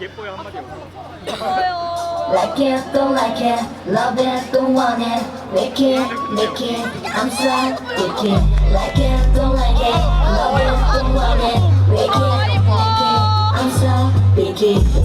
Like it, don't like it, love it, don't want it, make it, make it, I'm psychic. Like it, don't like it, love it, don't want it, make it, make it, I'm psychic.